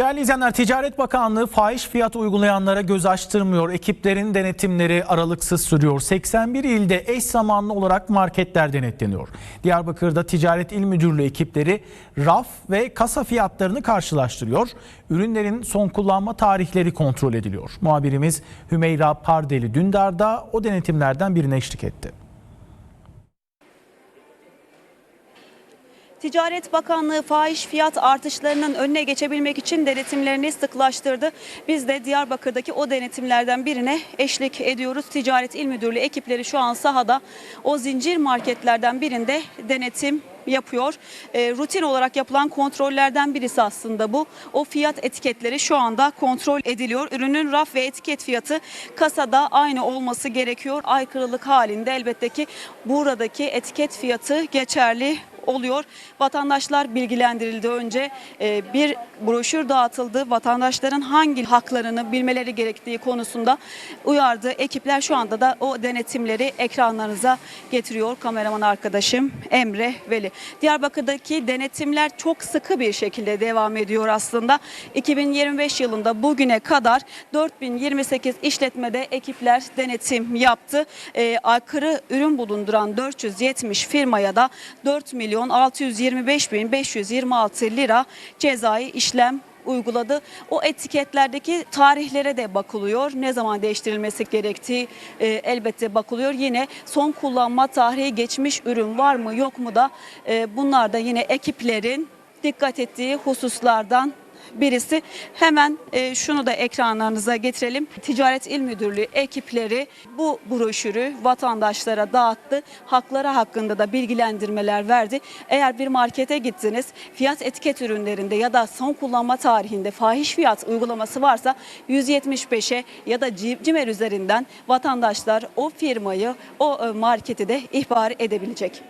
Değerli izleyenler, Ticaret Bakanlığı fahiş fiyat uygulayanlara göz açtırmıyor. Ekiplerin denetimleri aralıksız sürüyor. 81 ilde eş zamanlı olarak marketler denetleniyor. Diyarbakır'da Ticaret İl Müdürlüğü ekipleri raf ve kasa fiyatlarını karşılaştırıyor. Ürünlerin son kullanma tarihleri kontrol ediliyor. Muhabirimiz Hümeyra Pardeli Dündar da o denetimlerden birine eşlik etti. Ticaret Bakanlığı fahiş fiyat artışlarının önüne geçebilmek için denetimlerini sıklaştırdı. Biz de Diyarbakır'daki o denetimlerden birine eşlik ediyoruz. Ticaret İl Müdürlüğü ekipleri şu an sahada o zincir marketlerden birinde denetim yapıyor. E, rutin olarak yapılan kontrollerden birisi aslında bu. O fiyat etiketleri şu anda kontrol ediliyor. Ürünün raf ve etiket fiyatı kasada aynı olması gerekiyor. Aykırılık halinde elbette ki buradaki etiket fiyatı geçerli oluyor. Vatandaşlar bilgilendirildi önce Ee, bir broşür dağıtıldı. Vatandaşların hangi haklarını bilmeleri gerektiği konusunda uyardı. Ekipler şu anda da o denetimleri ekranlarınıza getiriyor. Kameraman arkadaşım Emre Veli. Diyarbakır'daki denetimler çok sıkı bir şekilde devam ediyor aslında. 2025 yılında bugüne kadar 4028 işletmede ekipler denetim yaptı. Ee, aykırı ürün bulunduran 470 firmaya da 4 milyon 625 bin 526 lira cezai işlem uyguladı. O etiketlerdeki tarihlere de bakılıyor. Ne zaman değiştirilmesi gerektiği e, elbette bakılıyor. Yine son kullanma tarihi geçmiş ürün var mı yok mu da e, bunlar da yine ekiplerin dikkat ettiği hususlardan birisi. Hemen e, şunu da ekranlarınıza getirelim. Ticaret İl Müdürlüğü ekipleri bu broşürü vatandaşlara dağıttı. Hakları hakkında da bilgilendirmeler verdi. Eğer bir markete gittiniz fiyat etiket ürünlerinde ya da son kullanma tarihinde fahiş fiyat uygulaması varsa 175'e ya da CİMER üzerinden vatandaşlar o firmayı o e, marketi de ihbar edebilecek.